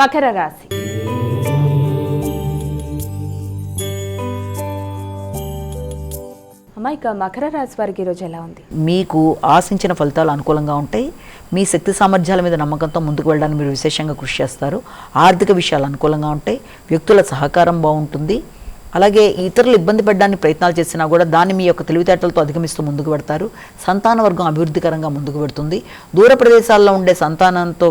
మకర రాశి. అమ్మ మకర రాశి వారికి ఈరోజు ఎలా ఉంది? మీకు ఆశించిన ఫలితాలు అనుకూలంగా ఉంటాయి. మీ శక్తి సామర్థ్యాల మీద నమ్మకంతో ముందుకు వెళ్ళడానికి మీరు విశేషంగా కృషి చేస్తారు. ఆర్థిక విషయాలు అనుకూలంగా ఉంటాయి. వ్యక్తుల సహకారం బాగుంటుంది. అలాగే ఇతరులు ఇబ్బంది పడడానికి ప్రయత్నాలు చేసినా కూడా దాన్ని మీ యొక్క తెలివితేటలతో అధిగమిస్తూ ముందుకు పెడతారు. సంతాన వర్గం అభివృద్ధికరంగా ముందుకు పెడుతుంది. దూర ప్రదేశాల్లో ఉండే సంతానంతో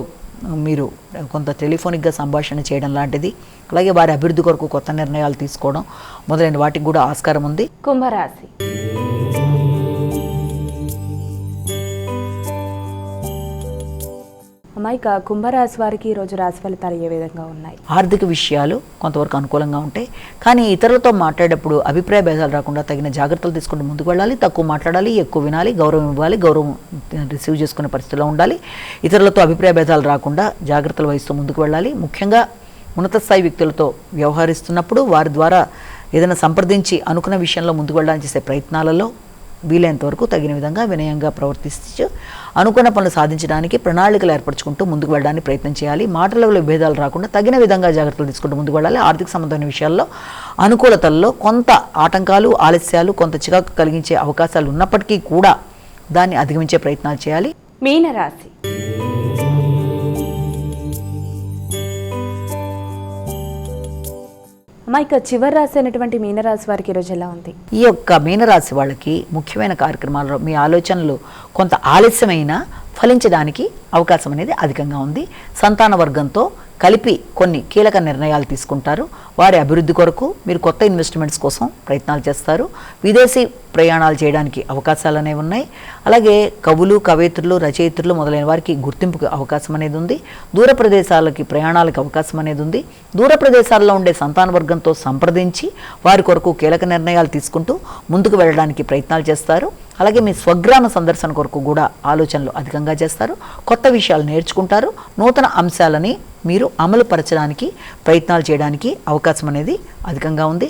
మీరు కొంత టెలిఫోనిక్గా సంభాషణ చేయడం లాంటిది అలాగే వారి అభివృద్ధి కొరకు కొత్త నిర్ణయాలు తీసుకోవడం మొదలైన వాటికి కూడా ఆస్కారం ఉంది. కుంభరాశి. అమ్మ ఇక కుంభరాశి వారికి ఈరోజు రాశి ఫలితాలు ఏ విధంగా ఉన్నాయి? ఆర్థిక విషయాలు కొంతవరకు అనుకూలంగా ఉంటాయి. కానీ ఇతరులతో మాట్లాడేటప్పుడు అభిప్రాయ భేదాలు రాకుండా తగిన జాగ్రత్తలు తీసుకుంటూ ముందుకు వెళ్ళాలి తక్కువ మాట్లాడాలి ఎక్కువ వినాలి గౌరవం ఇవ్వాలి గౌరవం రిసీవ్ చేసుకునే పరిస్థితిలో ఉండాలి. ఇతరులతో అభిప్రాయ భేదాలు రాకుండా జాగ్రత్తలు వహిస్తూ ముందుకు వెళ్ళాలి. ముఖ్యంగా ఉన్నత స్థాయి వ్యక్తులతో వ్యవహరిస్తున్నప్పుడు వారి ద్వారా ఏదైనా సంప్రదించి అనుకున్న విషయంలో ముందుకు వెళ్ళడానికి చేసే ప్రయత్నాలలో వీలైనంత వరకు తగిన విధంగా వినయంగా ప్రవర్తిస్తూ అనుకున్న పనులు సాధించడానికి ప్రణాళికలు ఏర్పరచుకుంటూ ముందుకు వెళ్ళడానికి ప్రయత్నం చేయాలి. మాటలలో భేదాలు రాకుండా తగిన విధంగా జాగ్రత్తలు తీసుకుంటూ ముందుకు వెళ్ళాలి. ఆర్థిక సంబంధమైన విషయాల్లో అనుకూలతల్లో కొంత ఆటంకాలు ఆలస్యాలు కొంత చికాకు కలిగించే అవకాశాలు ఉన్నప్పటికీ కూడా దాన్ని అధిగమించే ప్రయత్నాలు చేయాలి. మీనరాశి. అమ్మ ఇక చివరి రాశి అయినటువంటి మీనరాశి వారికి ఈరోజు ఎలా ఉంది? ఈ యొక్క మీనరాశి వాళ్ళకి ముఖ్యమైన కార్యక్రమాల్లో మీ ఆలోచనలు కొంత ఆలస్యమైన ఫలించడానికి అవకాశం అనేది అధికంగా ఉంది. సంతాన వర్గంతో కలిపి కొన్ని కీలక నిర్ణయాలు తీసుకుంటారు. వారి అభివృద్ధి కొరకు మీరు కొత్త ఇన్వెస్ట్మెంట్స్ కోసం ప్రయత్నాలు చేస్తారు. విదేశీ ప్రయాణాలు చేయడానికి అవకాశాలు అనేవి ఉన్నాయి. అలాగే కవులు కవయిత్రులు రచయిత్రులు మొదలైన వారికి గుర్తింపుకి అవకాశం అనేది ఉంది. దూర ప్రదేశాలకి ప్రయాణాలకు అవకాశం అనేది ఉంది. దూర ప్రదేశాల్లో ఉండే సంతాన వర్గంతో సంప్రదించి వారి కొరకు కీలక నిర్ణయాలు తీసుకుంటూ ముందుకు వెళ్ళడానికి ప్రయత్నాలు చేస్తారు. అలాగే మీ స్వగ్రామ సందర్శన కొరకు కూడా ఆలోచనలు అధికంగా చేస్తారు. కొత్త విషయాలు నేర్చుకుంటారు. నూతన అంశాలని మీరు అమలు పరచడానికి ప్రయత్నాలు చేయడానికి అవకాశం అనేది అధికంగా ఉంది.